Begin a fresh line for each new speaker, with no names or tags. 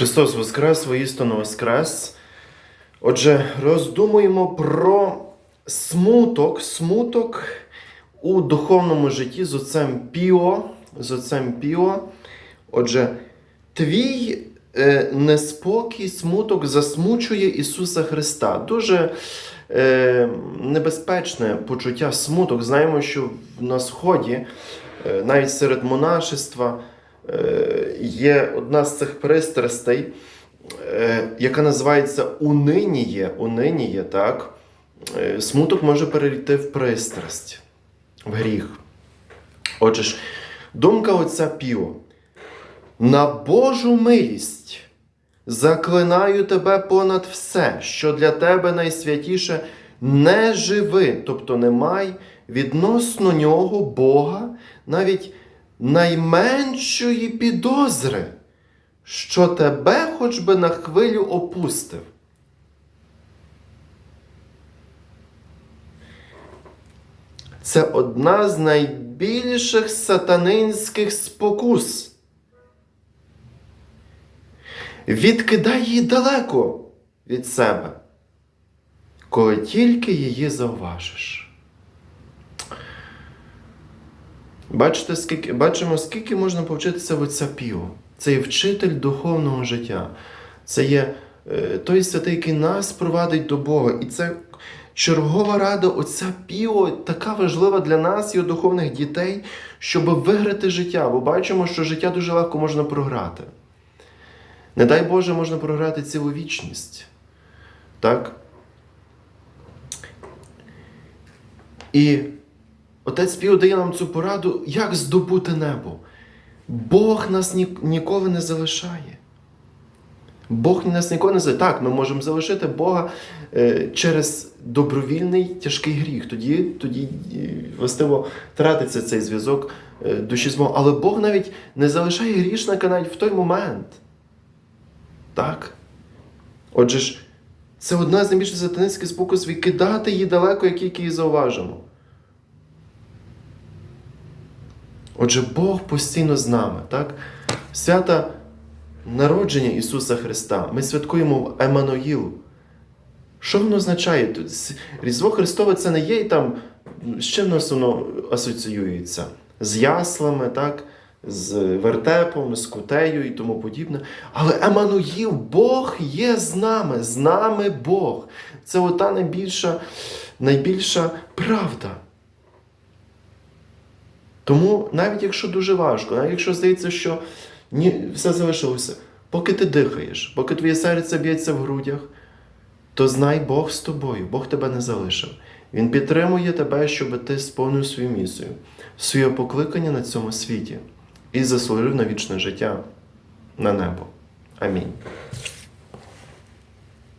Христос Воскрес, воістину Воскрес. Отже, роздумуємо про смуток, смуток у духовному житті з отцем Піо. З отцем Піо. Отже, твій е, неспокій, смуток засмучує Ісуса Христа. Дуже е, небезпечне почуття смуток. Знаємо, що на Сході, е, навіть серед монашества, є одна з цих пристрастей, е, яка називається униніє. униніє так? Е, Смуток може перейти в пристрасть, в гріх. Отже ж, думка отця Піо. На Божу милість заклинаю тебе понад все, що для тебе найсвятіше, не живи, тобто не май відносно нього Бога навіть найменшої підозри, що тебе хоч би на хвилю опустив. Це одна з найбільших сатанинських спокус. Відкидай її далеко від себе, коли тільки її зауважиш. Бачите, скільки, бачимо, скільки можна повчитися в отця Піо. Це є вчитель духовного життя. Це є е, той святий, який нас провадить до Бога. І це чергова рада отця Піо така важлива для нас і духовних дітей, щоб виграти життя. Бо бачимо, що життя дуже легко можна програти. Не дай Боже, можна програти цілу вічність. Так? І отець Піо дає нам цю пораду, як здобути небо. Бог нас ні, ніколи не залишає. Бог нас ніколи не залишає. Так, ми можемо залишити Бога е, через добровільний тяжкий гріх. Тоді, тоді е, властиво тратиться цей зв'язок е, душі з Богом. Але Бог навіть не залишає грішника навіть в той момент. Так? Отже ж, це одна з найбільших сатанинських спокус відкидати її далеко, як її зауважимо. Отже, Бог постійно з нами. Так? Свята народження Ісуса Христа. Ми святкуємо Еммануїл. Що воно означає? Різдво Христове це не є і там, з чим нас воно асоціюється? З яслами, так? з вертепом, з кутею і тому подібне. Але Еммануїл, Бог є з нами, з нами Бог. Це ота найбільша, найбільша правда. Тому навіть якщо дуже важко, навіть якщо здається, що ні, все залишилося, поки ти дихаєш, поки твоє серце б'ється в грудях, то знай Бог з тобою, Бог тебе не залишив. Він підтримує тебе, щоб ти сповнив свою місію, своє покликання на цьому світі і заслужив на вічне життя на небо. Амінь.